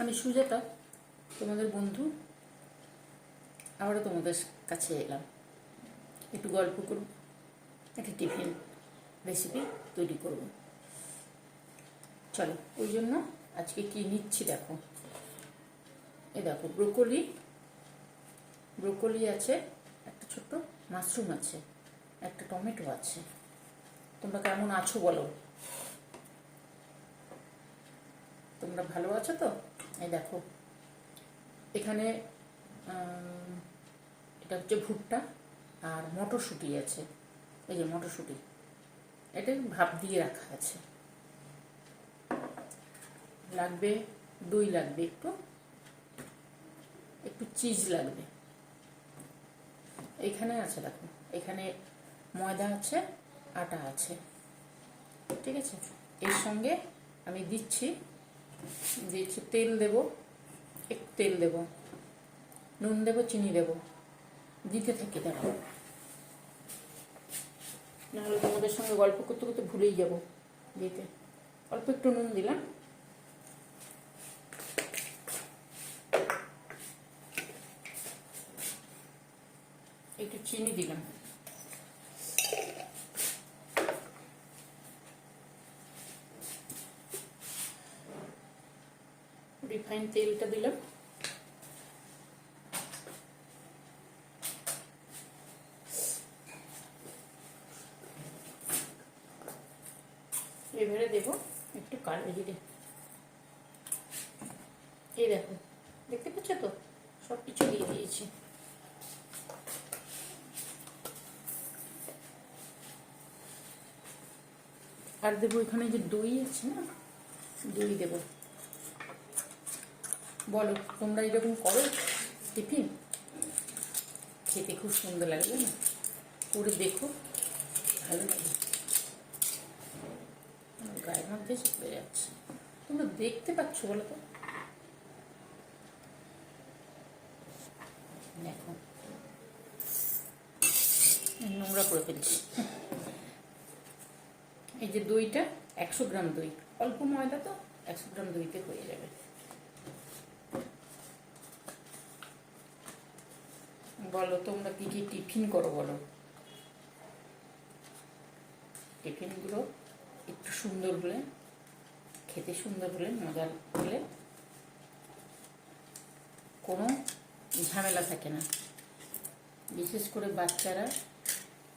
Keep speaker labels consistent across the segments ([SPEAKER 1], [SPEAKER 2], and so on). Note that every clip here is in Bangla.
[SPEAKER 1] আমি সুজাতা, তোমাদের বন্ধু। আবারও তোমাদের কাছে এলাম। একটু গল্প করব, একটা টিফিন রেসিপি তৈরি করব। চলো, ওই জন্য আজকে কি নিচ্ছি দেখো। এ দেখো, ব্রোকলি ব্রোকলি আছে, একটা ছোট্ট মাশরুম আছে, একটা টমেটো আছে। তোমরা কেমন আছো বলো? তোমরা ভালো আছো তো? দেখো। এখানে এটা হচ্ছে ভুট্টা আর মটরশুঁটি আছে। এই যে মটরশুঁটি, এটা ভাপ দিয়ে রাখা আছে। লাগবে, দই লাগবে একটু একটু চিজ লাগবে। এখানে আছে দেখো, এখানে ময়দা আছে, আটা আছে। ঠিক আছে? এর সঙ্গে আমি দিচ্ছি দিচ্ছি তেল দেব, একটু তেল দেব, নুন দেব, চিনি দেব, দিতে থেকে দাঁড়াবো নাহলে তোমাদের সঙ্গে গল্প করতে করতে ভুলেই যাব দিতে। অল্প একটু নুন দিলাম। একটু চিনি দিলাম। রিফাইন তেলটা দিলাম। এবারে দেব একটু কালো জিরে এই দেখো, দেখতে পাচ্ছ তো? সব কিছু দিয়ে দিয়েছি। আর দেবো এখানে যে দই আছে না, দই দেবো। বলো, তোমরা এরকম করো, টিফিন? খেতে খুব সুন্দর লাগবে না করে দেখো, ভালো লাগে। গায়ের মধ্যে চলে যাচ্ছে। তোমরা দেখতে পাচ্ছ, বলো তো? দেখো। নোংরা করে ফেলছি। এই যে দইটা, একশো গ্রাম দই। অল্প ময়দা তো, একশো গ্রাম দইতে হয়ে যাবে। বলো, তোমরা কি কি টিফিন করো বলো? টিফিনগুলো একটু সুন্দর হলে, খেতে সুন্দর হলে, মজার হলে কোনো ঝামেলা থাকে না। বিশেষ করে বাচ্চারা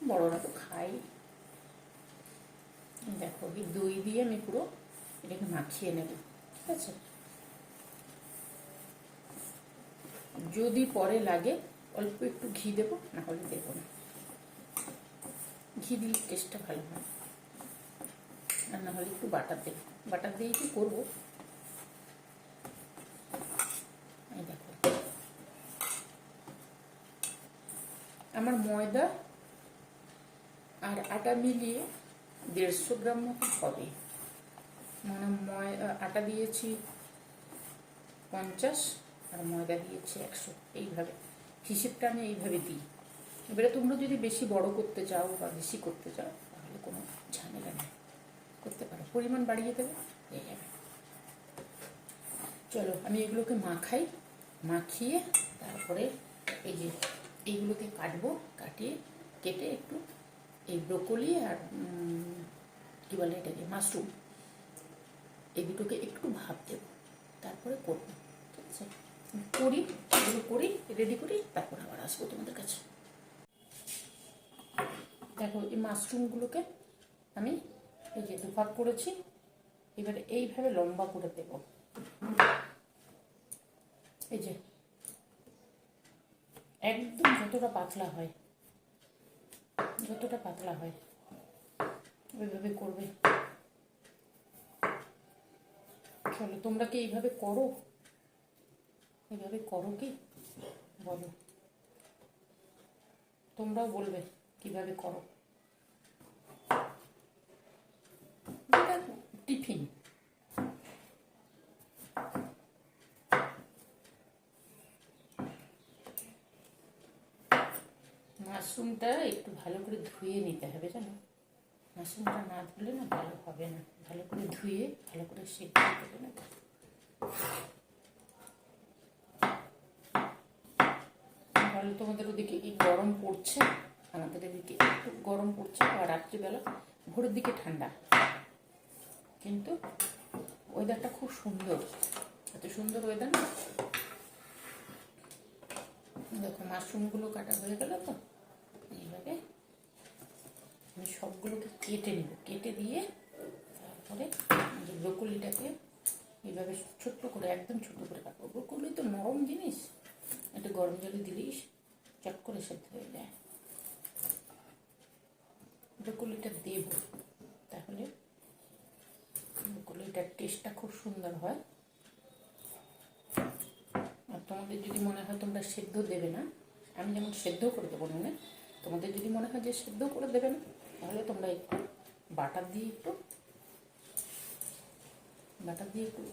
[SPEAKER 1] বড়রা তো খাই দেখো, এই দই দিয়ে আমি পুরো এটাকে মাখিয়ে নেব, ঠিক আছে? যদি পরে লাগে অল্প একটু ঘি দেবো, না হলে দেবো না। ঘি দিলে টেস্টটা ভালো হয়। আর না হলে একটু বাটার দেবো। বাটার দিয়ে কি করব? দেখো। আমার ময়দা আর আটা মিলিয়ে দেড়শো গ্রাম মতো হবে। মানে ময়দা আটা দিয়েছি পঞ্চাশ আর ময়দা দিয়েছি একশো। এইভাবে। হিসেবটা আমি এইভাবে দিই। এবারে তোমরা যদি বেশি বড় করতে চাও বা বেশি করতে চাও, তাহলে কোনো ঝামেলা নেই। করতে পারো। পরিমাণ বাড়িয়ে দেবে, হয়ে যাবে। চলো, আমি এগুলোকে মাখাই, মাখিয়ে তারপরে এই যে এইগুলোকে কাটবো, কাটিয়ে কেটে একটু এই ব্রোকলি আর কী বলে এটাকে, মাশরুম এই দুটোকে একটু ভাব দেব। তারপরে করব, ঠিক আছে? করি এগুলো করি রেডি করি, তারপর আবার আসব তোমাদের কাছে। দেখো, এই মাশরুমগুলোকে আমি এই যে দুভাগ করেছি, এবারে এইভাবে লম্বা করে দেব। এই যে, একদম যতটা পাতলা হয়, যতটা পাতলা হয়, ওইভাবে করবে। চলো, তোমরা কি এইভাবে করো? এইভাবে করো কি? বলো। তোমরাও বলবে কীভাবে করো। টিফিন। মাশরুমটা একটু ভালো করে ধুয়ে নিতে হবে জানো। মাশরুমটা না ধুলে না ভালো হবে না। ভালো করে ধুয়ে ভালো করে সেদ্ধ করে নেবে। তাহলে তোমাদের ওদিকে কি গরম পড়ছে? আমাদের এদিকে একটু গরম পড়ছে, আর রাত্রিবেলা ভোরের দিকে ঠান্ডা। কিন্তু ওয়েদারটা খুব সুন্দর। এত সুন্দর ওয়েদার না? দেখো, মাশরুমগুলো কাটা হয়ে গেল তো। এইভাবে আমি সবগুলোকে কেটে নেব। কেটে দিয়ে তারপরে যে ব্রোকলিটাকে এইভাবে ছোট্ট করে, একদম ছোট করে কাটবো। ব্রোকলি তো নরম জিনিস। একটু গরম জলে দিলিস, চট করে সেদ্ধ হয়ে যায়। ব্রোকলিটা দেব, তাহলে ব্রোকলিটার টেস্টটা খুব সুন্দর হয়। আর তোমাদের যদি মনে হয় তোমরা সেদ্ধ দেবে না, আমি যেমন সেদ্ধ করে দেবো মনে তোমাদের যদি মনে হয় যে সেদ্ধ করে দেবে না, তাহলে তোমরা একটু বাটার দিয়ে একটু, বাটার দিয়ে একটু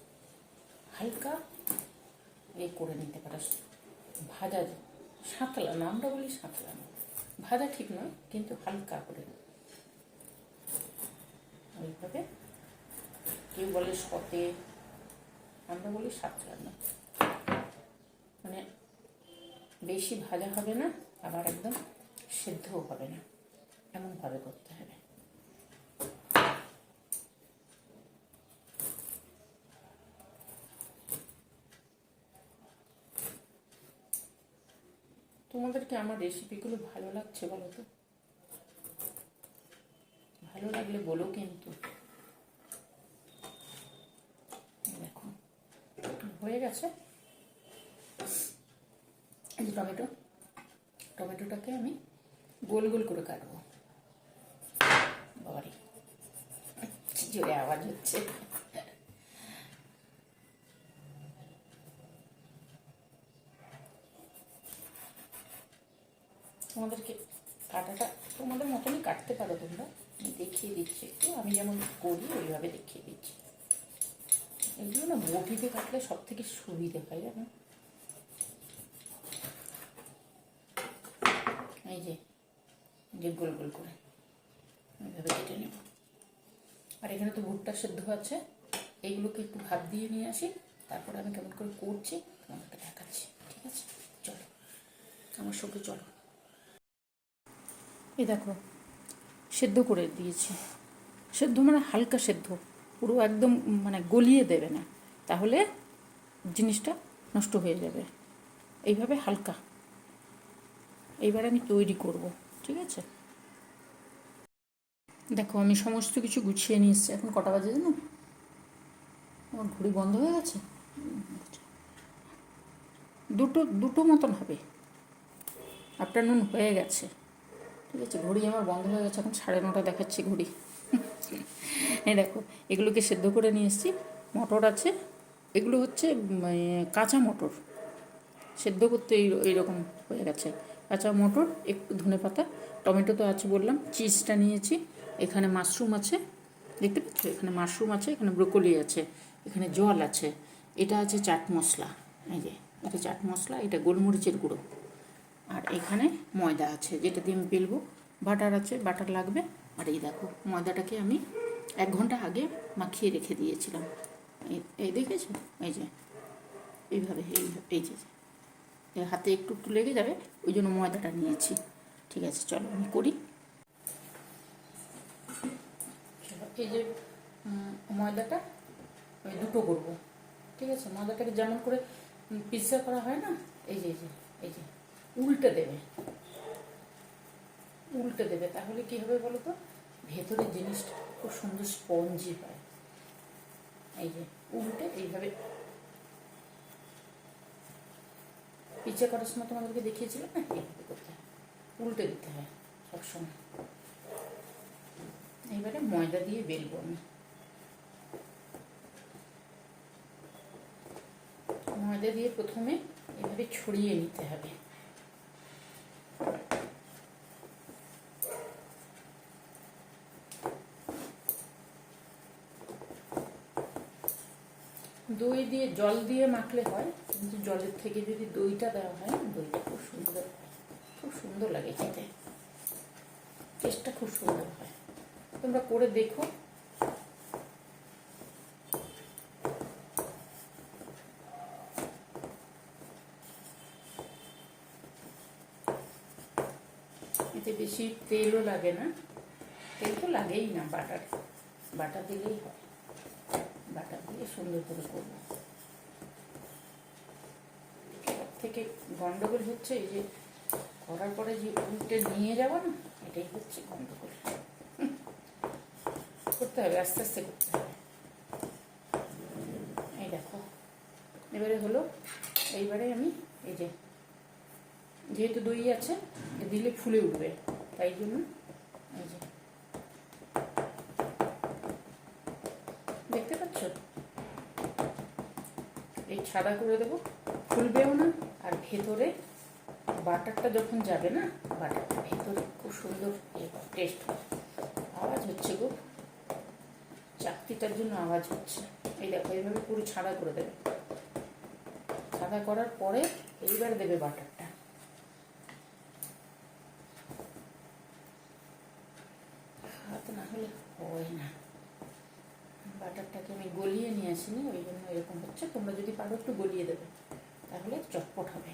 [SPEAKER 1] হালকা এ করে নিতে পারো। ভাজা সাঁতলানো আমরা বলি সাঁতলানো ভাজা ঠিক নয় কিন্তু হালকা করে। ওইভাবে কেউ বলে সতে, আমরা বলি সাঁতলানো মানে বেশি ভাজা হবে না, আবার একদম সেদ্ধও হবে না। এমনভাবে করতে হবে। তোমাদেরকে আমার রেসিপিগুলো ভালো লাগছে বলো তো? ভালো লাগলে বলো কিন্তু। দেখো, হয়ে গেছে। টমেটো, টমেটোটাকে আমি গোল গোল করে কাটবো। বাবারি জোরে আওয়াজ হচ্ছে। তোমাদেরকে কাটাটা তোমাদের মতনই কাটতে পারো তোমরা। দেখিয়ে দিচ্ছি একটু, আমি যেমন করি, ওইভাবে দেখিয়ে দিচ্ছি। এগুলো না বটিতে কাটলে সব থেকে সুবিধে হয় জানো? এই যে যে গোল গোল করে। এইভাবে কেটে নেব। আর এখানে তো ভুট্টা সেদ্ধ আছে। এইগুলোকে একটু ভাত দিয়ে নিয়ে আসি। তারপরে আমি কেমন করে করছি, তোমাদেরকে দেখাচ্ছি। ঠিক আছে? চলো। আমার সঙ্গে চলো। এই দেখো, সেদ্ধ করে দিয়েছি। সেদ্ধ মানে হালকা সেদ্ধ, পুরো একদম মানে গলিয়ে দেবে না। তাহলে জিনিসটা নষ্ট হয়ে যাবে। এইভাবে হালকা। এইবার আমি তৈরি করব, ঠিক আছে? দেখো, আমি সমস্ত কিছু গুছিয়ে নিয়ে এসেছি এখন কটা বাজে জানো? আমার ঘড়ি বন্ধ হয়ে গেছে? দুটো দুটো মতন হবে। আফটারনুন হয়ে গেছে। ঠিক আছে, ঘড়ি আমার বন্ধ হয়ে গেছে, এখন সাড়ে নটা দেখাচ্ছি ঘড়ি। এই দেখো, এগুলোকে সেদ্ধ করে নিয়ে এসেছি। মটর আছে, এগুলো হচ্ছে কাঁচা মটর। সেদ্ধ করতে এই, এইরকম হয়ে গেছে। কাঁচা মটর, একটু ধনে পাতা, টমেটো তো আছে বললাম, চিজটা নিয়েছি। এখানে মাশরুম আছে, দেখতে পাচ্ছ? এখানে মাশরুম আছে, এখানে ব্রোকলি আছে, এখানে জল আছে। এটা আছে চাট মশলা, এই যে, এটা চাট মশলা, এটা গোলমরিচের গুঁড়ো। আর এখানে ময়দা আছে, যেটা দিয়ে আমি বেলবো। বাটার আছে, বাটার লাগবে। আর এই দেখো, ময়দাটাকে আমি এক ঘণ্টা আগে মাখিয়ে রেখে দিয়েছিলাম। এই দেখেছ? এই যে, এইভাবে, এই যে হাতে একটু একটু লেগে যাবে, ওই জন্য ময়দাটা নিয়েছি। ঠিক আছে, চলো আমি করি। এই যে ময়দাটা, ওই দুটো করব। ঠিক আছে, ময়দাটাকে যেমন করে পিৎজা করা হয় না? এই যে এই যে এই যে। উল্টে দেবে। উল্টে দেবে। তাহলে কি হবে বলো তো ভেতরের জিনিসটা খুব সুন্দর স্পঞ্জি হয়। এই যে উল্টে এইভাবে পিচা করার সময় তোমাদেরকে দেখিয়েছিলাম না? এইভাবে করতে উল্টে দিতে হয় সবসময়। এইবারে ময়দা দিয়ে বেলবো আমি। ময়দা দিয়ে প্রথমে এভাবে ছড়িয়ে নিতে হবে দই দিয়ে জল দিয়ে মাখলে হয়, কিন্তু জলের থেকে যদি দইটা দেওয়া হয়, দইটা খুব সুন্দর খুব সুন্দর লাগে খেতে। টেস্টটা খুব সুন্দর হয়। তোমরা করে দেখো। এতে বেশি তেলও লাগে না। তেল তো লাগেই না, বাটার। বাটা দিলেই হয়। বাটা দিয়ে সুন্দর করে করব সব থেকে গন্ডগোল হচ্ছে, এই যে করার পরে যে উল্টে নিয়ে যাব না, এটাই হচ্ছে গন্ডগোল। করতে হবে, আস্তে আস্তে করতে হবে। এই দেখো, এবারে হলো, এইবারে আমি এই যে, যেহেতু দই আছে দিলে ফুলে উঠবে, তাই জন্য এই যে। দেখতে পাচ্ছ? এই ছাড়া করে দেবো, ফুলবেও না। আর ভেতরে বাটারটা যখন যাবে না, বাটারটা ভেতরে খুব সুন্দর টেস্ট হয় আওয়াজ হচ্ছে গো, চাকতিটার জন্য আওয়াজ হচ্ছে। এই দেখো, এইভাবে পুরো ছাড়া করে দেবে। ছাড়া করার পরে এইবার দেবে বাটারটা। হাত না হলে হয় না। বাটারটাকে আমি গলিয়ে নিয়ে আসিনি, ওই জন্য এরকম হচ্ছে। তোমরা যদি পারো একটু গলিয়ে দেবে, তাহলে চটপট হবে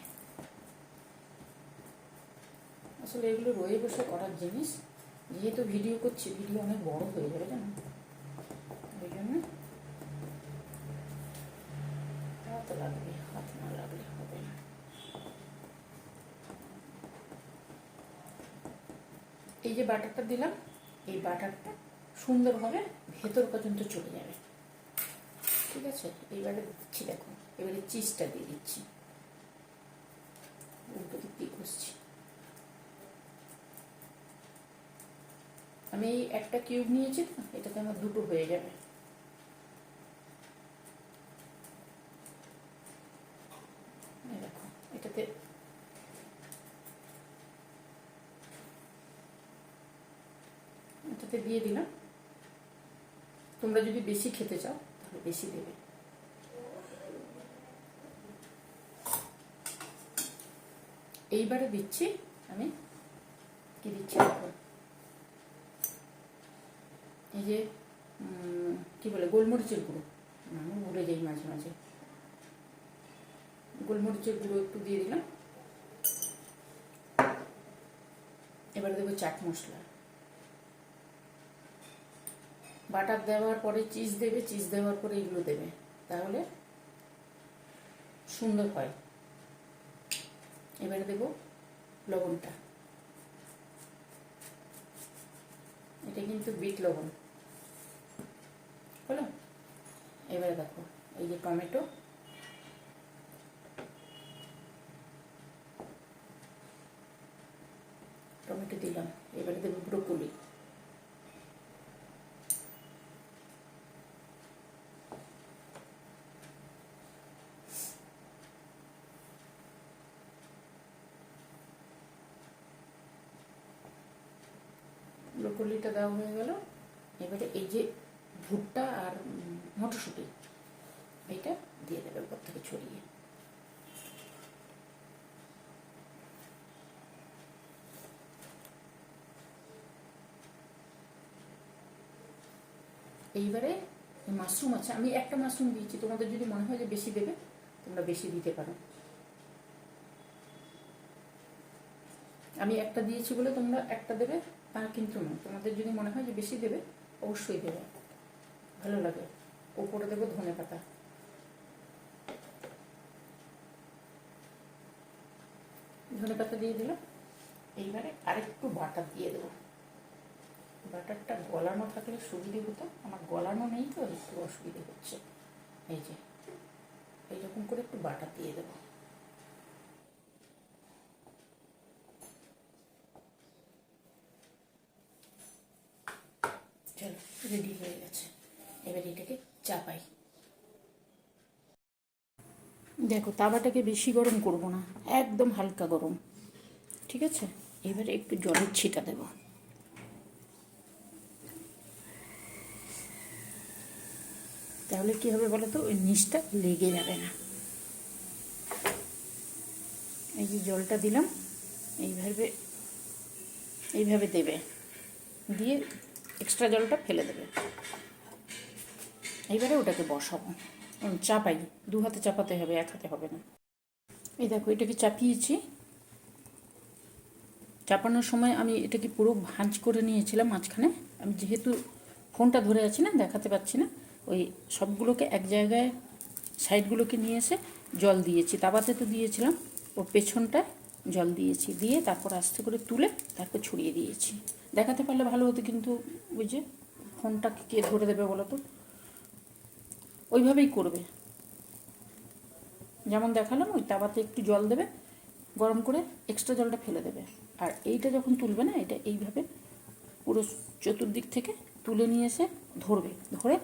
[SPEAKER 1] আসলে এগুলো রয়ে বসে করার জিনিস। যেহেতু ভিডিও করছি ভিডিও অনেক বড় হয়ে যাবে, জানো? ওই জন্য হাত লাগবে, হাত না লাগলে হবে না। এই যে বাটারটা দিলাম, এই বাটারটা সুন্দরভাবে ভেতর পর্যন্ত চলে যাবে। ঠিক আছে? এইবারে দিচ্ছি, দেখো, এবারে চিজটা দিয়ে দিচ্ছি। উল্টো দিক দিয়ে ঘষছি। আমি একটা কিউব নিয়েছি এটাতে আমার দুটো হয়ে যাবে। এটাতে এটাতে দিয়ে দিলাম। তোমরা যদি বেশি খেতে চাও, তাহলে বেশি দেবে। এইবারে দিচ্ছি আমি, কি দিচ্ছি এই যে কি বলে, গোলমরিচের গুঁড়ো। আমি ভুলে যাই মাঝে মাঝে। গোলমরিচের গুঁড়ো একটু দিয়ে দিলাম। এবারে দেবো চাট মশলা। বাটার দেওয়ার পরে চিজ দেবে, চিজ দেওয়ার পরে এগুলো দেবে। তাহলে সুন্দর হয়। এবারে দেব লবণটা। এটা কিন্তু বিট লবণ। হলো? এবারে দেখো, এই যে টমেটো। টমেটো দিলাম, এবারে দেবো ব্রোকলি। ব্রোকলিটা দেওয়া হয়ে গেল। এবারে এই যে ভুট্টা আর মটরশুঁটি। এইটা দিয়ে দেবে উপর থেকে ছড়িয়ে। এইবারে মাশরুম আছে। আমি একটা মাশরুম দিয়েছি। তোমাদের যদি মনে হয় যে বেশি দেবে, তোমরা বেশি দিতে পারো। আমি একটা দিয়েছি বলে তোমরা একটা দেবে তা কিন্তু না তোমাদের যদি মনে হয় যে বেশি দেবে, অবশ্যই দেবে। ভালো লাগে। উপরে দেবো ধনে পাতা। ধনে পাতা দিয়ে দিলাম। এইবারে আরেকটু বাটার দিয়ে দেবো। বাটারটা গলানো থাকলে সুবিধে হতো। আমার গলানো নেই তো, একটু অসুবিধে হচ্ছে। এই যে, এইরকম করে একটু বাটার দিয়ে দেবো। চলো রেডি হয়ে গেছে। এবার এটাকে চাপাই। দেখো, তাওয়াটাকে বেশি গরম করব না, একদম হালকা গরম। ঠিক আছে? এবারে একটু জলের ছিটা দেব। তাহলে কি হবে বলো তো? ওই নিচটা লেগে যাবে না। এই যে জলটা দিলাম, এইভাবে এইভাবে দেবে। দিয়ে এক্সট্রা জলটা ফেলে দেবে। এইবারে ওটাকে বসাবো। চাপাই। দু হাতে চাপাতে হবে, এক হাতে হবে না। এই দেখো, এটাকে চাপিয়েছি। চাপানোর সময় আমি এটাকে পুরো ভাঁজ করে নিয়েছিলাম মাঝখানে। আমি যেহেতু ফোনটা ধরে আছি না, দেখাতে পাচ্ছি না, ওই সবগুলোকে এক জায়গায়, সাইডগুলোকে নিয়ে এসে জল দিয়েছি। তাবাতে তো দিয়েছিলাম ওর পেছনটায় জল দিয়েছি। দিয়ে তারপর আস্তে করে তুলে তারপর ছড়িয়ে দিয়েছি। দেখাতে পারলে ভালো হতো কিন্তু, ওই যে ফোনটা কে ধরে দেবে বলো তো? ওইভাবেই করবে। যেমন দেখালাম, ওই তাওয়াতে একটু জল দেবে, গরম করে এক্সট্রা জলটা ফেলে দেবে। আর এইটা যখন তুলবে না, এটা এইভাবে পুরো চতুর্দিক থেকে তুলে নিয়ে এসে ধরবে। ধরে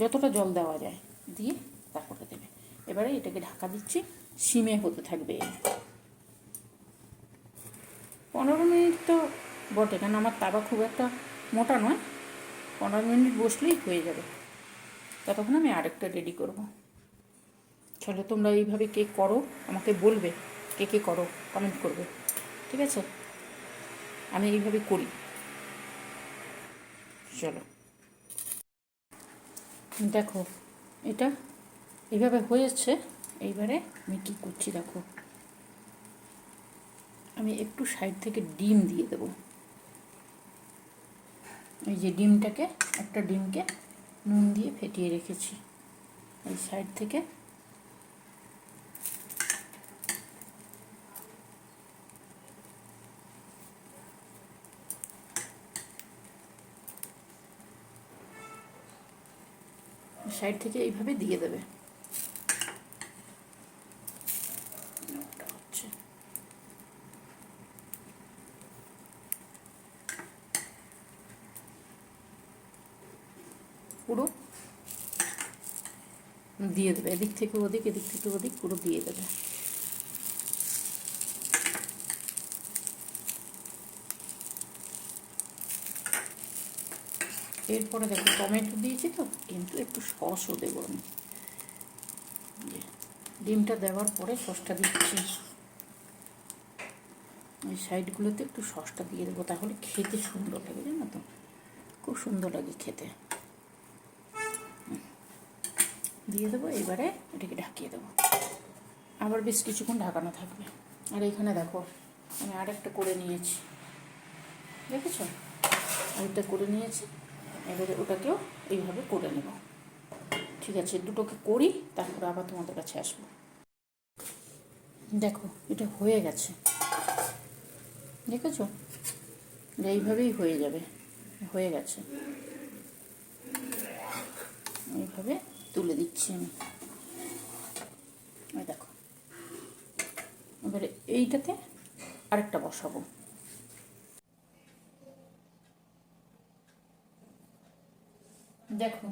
[SPEAKER 1] যতটা জল দেওয়া যায়, দিয়ে তারপরে দেবে। এবারে এটাকে ঢাকা দিচ্ছি, সিমে হতে থাকবে। পনেরো মিনিট তো বটে, কারণ আমার তাবা খুব একটা মোটা নয়। পনেরো মিনিট বসলেই হয়ে যাবে। ততক্ষণ আমি আরেকটা রেডি করব। চলো তোমরা এইভাবে কে করো, আমাকে বলবে কে কে করো কমেন্ট করবে, ঠিক আছে? আমি এইভাবে করি। চলো। দেখো, এটা এইভাবে হয়েছে, এইবারে আমি কী করছি দেখো। আমি একটু সাইড থেকে ডিম দিয়ে দেবো। এই যে ডিমটাকে, একটা ডিমকে নুন দিয়ে ফেটিয়ে রেখেছি এই সাইড থেকে। সাইড থেকে এইভাবে দিয়ে দেবে ওটা হচ্ছে পুরো দিয়ে দেবে, এদিক থেকে ওদিক, এদিক থেকে ওদিক পুরো দিয়ে দেবে। এরপরে দেখো টমেটো দিয়েছি তো, কিন্তু একটু সসও দেবো আমি। ডিমটা দেওয়ার পরে সসটা দিচ্ছি। এই সাইডগুলোতে একটু সসটা দিয়ে দেবো, তাহলে খেতে সুন্দর লাগে, জানো তো? খুব সুন্দর লাগে খেতে। দিয়ে দেবো, এবারে এটাকে ঢাকিয়ে দেবো। আবার বেশ কিছুক্ষণ ঢাকানো থাকবে। আর এখানে দেখো, আমি আরেকটা করে নিয়েছি। দেখেছ? আরেকটা করে নিয়েছি। এবারে ওটাকেও এইভাবে করে নেব। ঠিক আছে, দুটোকে করি, তারপরে আবার তোমাদের কাছে আসব। দেখো, এটা হয়ে গেছে। দেখেছ? এইভাবেই হয়ে যাবে। হয়ে গেছে। এইভাবে তুলে দিচ্ছি আমি। দেখো। এবারে এইটাতে আরেকটা বসাবো। দেখো,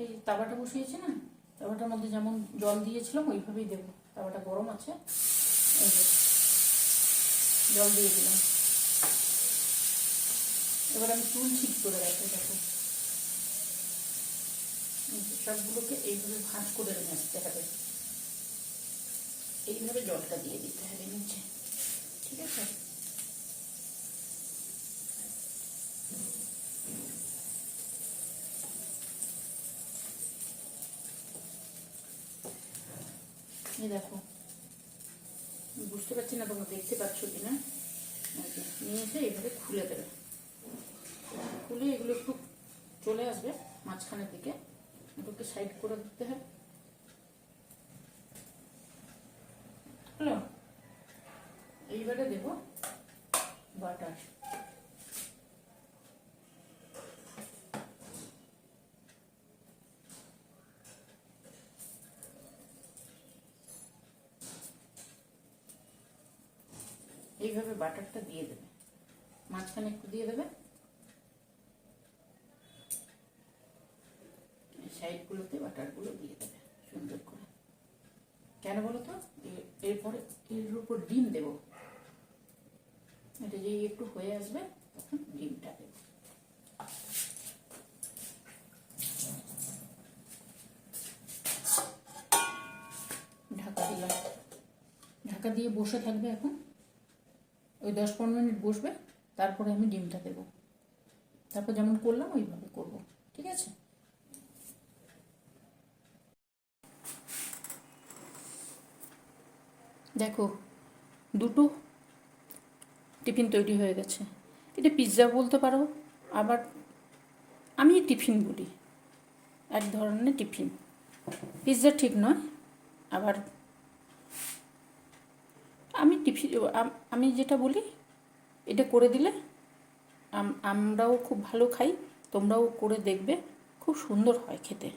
[SPEAKER 1] এই তাওয়াটা বসিয়েছি না? তাওয়াটার মধ্যে যেমন জল দিয়েছিলাম, ওইভাবেই দেবো। তাওয়াটা গরম আছে। জল দিয়ে দিলাম। এবার আমি চুল ঠিক করে রাখব, দেখো। সবগুলোকে এইভাবে ভাঁজ করে রেখে আসতে হবে। এইভাবে জলটা দিয়ে দিতে হবে নিচে। ঠিক আছে? দেখো। বুঝতে পারছি না তোমরা দেখতে পাচ্ছ কি না নিয়ে এসে এইভাবে খুলে দেবে। খুলে এগুলো একটু চলে আসবে মাঝখানের দিকে। এগুলোকে সাইড করে দিতে হবে হ্যালো? এইবারে দেবো বাটার এইভাবে বাটারটা দিয়ে দেবে। মাঝখানে একটু দিয়ে দেবে। সাইডগুলোতে বাটারগুলো দিয়ে দেবে, সুন্দর করে। কেন বলো তো? এরপরে এর উপর ডিম দেব। এটা যেই একটু হয়ে আসবে, তখন ডিমটা দেব। ঢাকা দিলাম। ঢাকা দিয়ে বসে থাকবে এখন। ওই দশ পনেরো মিনিট বসবে, তারপরে আমি ডিমটা দেব। তারপর যেমন করলাম, ওইভাবে করব। ঠিক আছে? দেখো, দুটো টিফিন তৈরি হয়ে গেছে। এটা পিৎজা বলতে পারো, আবার আমি টিফিন বলি। এক ধরনের টিফিন। পিৎজা ঠিক নয়, আবার আমি টিফিন আমি যেটা বলি, এটা করে দিলে আম- আমরাও খুব ভালো খাই, তোমরাও করে দেখবে, খুব সুন্দর হয় খেতে।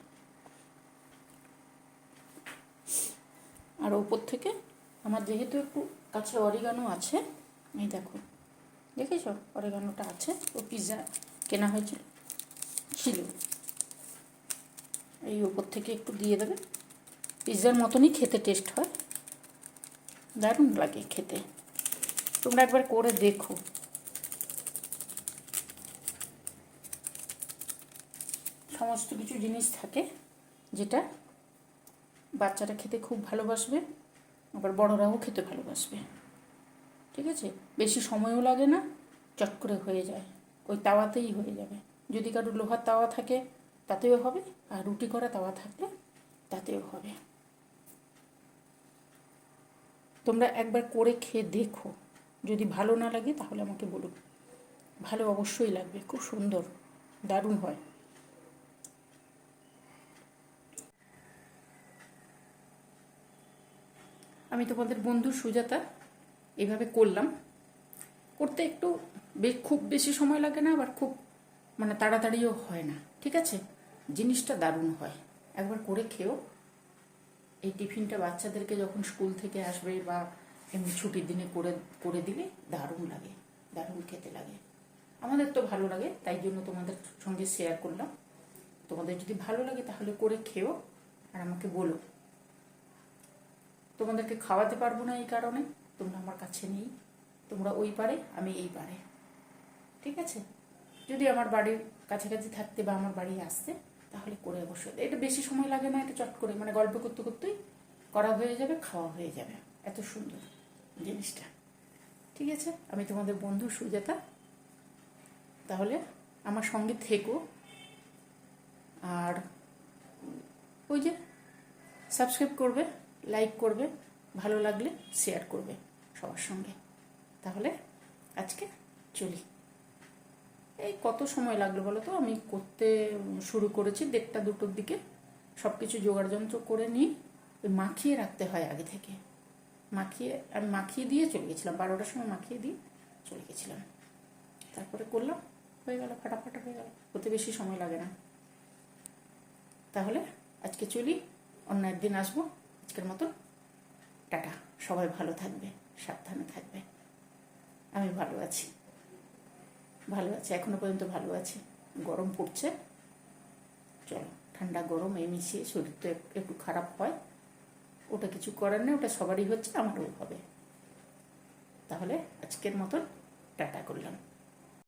[SPEAKER 1] আর ওপর থেকে আমার যেহেতু একটু কাছে অরিগানো আছে, এই দেখো, দেখেছ? অরিগানোটা আছে, ও পিৎজা কেনা হয়েছিল, ছিল। এই ওপর থেকে একটু দিয়ে দেবে। পিৎজার মতনই খেতে টেস্ট হয়। দারুণ লাগে খেতে। তোমরা একবার করে দেখো। সমস্ত কিছু জিনিস থাকে যেটা বাচ্চারা খেতে খুব ভালোবাসবে। আবার বড়রাও খেতে ভালোবাসবে। ঠিক আছে? বেশি সময়ও লাগে না, চট করে হয়ে যায়। ওই তাওয়াতেই হয়ে যাবে। যদি কারও লোহার তাওয়া থাকে, তাতেও হবে, আর রুটি করা তাওয়া থাকলে তাতেও হবে। তোমরা একবার করে খেয়ে দেখো। যদি ভালো না লাগে তাহলে আমাকে বলুন ভালো অবশ্যই লাগবে, খুব সুন্দর, দারুণ হয়। আমি তোমাদের বন্ধু সুজাতা এভাবে করলাম। করতে একটু খুব বেশি সময় লাগে না, আবার খুব মানে তাড়াতাড়িও হয় না, ঠিক আছে? জিনিসটা দারুণ হয়। একবার করে খেও। এই টিফিনটা বাচ্চাদেরকে যখন স্কুল থেকে আসবে বা এমনি ছুটির দিনে করে করে দিলে দারুণ লাগে, দারুণ খেতে লাগে। আমাদের তো ভালো লাগে, তাই জন্য তোমাদের সঙ্গে শেয়ার করলাম। তোমাদের যদি ভালো লাগে তাহলে করে খেও, আর আমাকে বলো। তোমাদেরকে খাওয়াতে পারব না এই কারণে। তোমরা আমার কাছে নেই। তোমরা ওই পারে, আমি এই পারে। ঠিক আছে? যদি আমার বাড়ির কাছাকাছি থাকতে বা আমার বাড়ি আসতে, তাহলে করে অবশ্যই। এটা বেশি সময় লাগে না, এটা চট করে। মানে গল্প করতে করতেই করা হয়ে যাবে, খাওয়া হয়ে যাবে। এত সুন্দর জিনিসটা। ঠিক আছে? আমি তোমাদের বন্ধু সুজাতা। তাহলে আমার সঙ্গে থেকো। আর ওই যে সাবস্ক্রাইব করবে। লাইক করবে, ভালো লাগলে শেয়ার করবে সবার সঙ্গে। তাহলে আজকে চলি। এই কত সময় লাগল বলো তো? আমি করতে শুরু করেছি দেড়টা দুটোর দিকে। সব কিছু জোগাড় যন্ত্র করে নিয়ে মাখিয়ে রাখতে হয় আগে থেকে। মাখিয়ে, আমি মাখিয়ে দিয়ে চলে গেছিলাম। বারোটার সময় মাখিয়ে দিয়ে চলে গেছিলাম। তারপরে করলাম, হয়ে গেল, ফাটাফাটা হয়ে গেল। হতে বেশি সময় লাগে না। তাহলে আজকে চলি অন্য একদিন আসব। আজকের মতন। টাটা। সবাই ভালো থাকবে, সাবধানে থাকবে। আমি ভালো আছি। ভালো আছি, এখনও পর্যন্ত ভালো আছি। গরম পড়ছে। চলো, ঠান্ডা গরম, এই মিশিয়ে শরীর তো একটু খারাপ হয়। ওটা কিছু করার নেই, ওটা সবারই হচ্ছে, আমারও হবে। তাহলে আজকের মতন টাটা করলাম।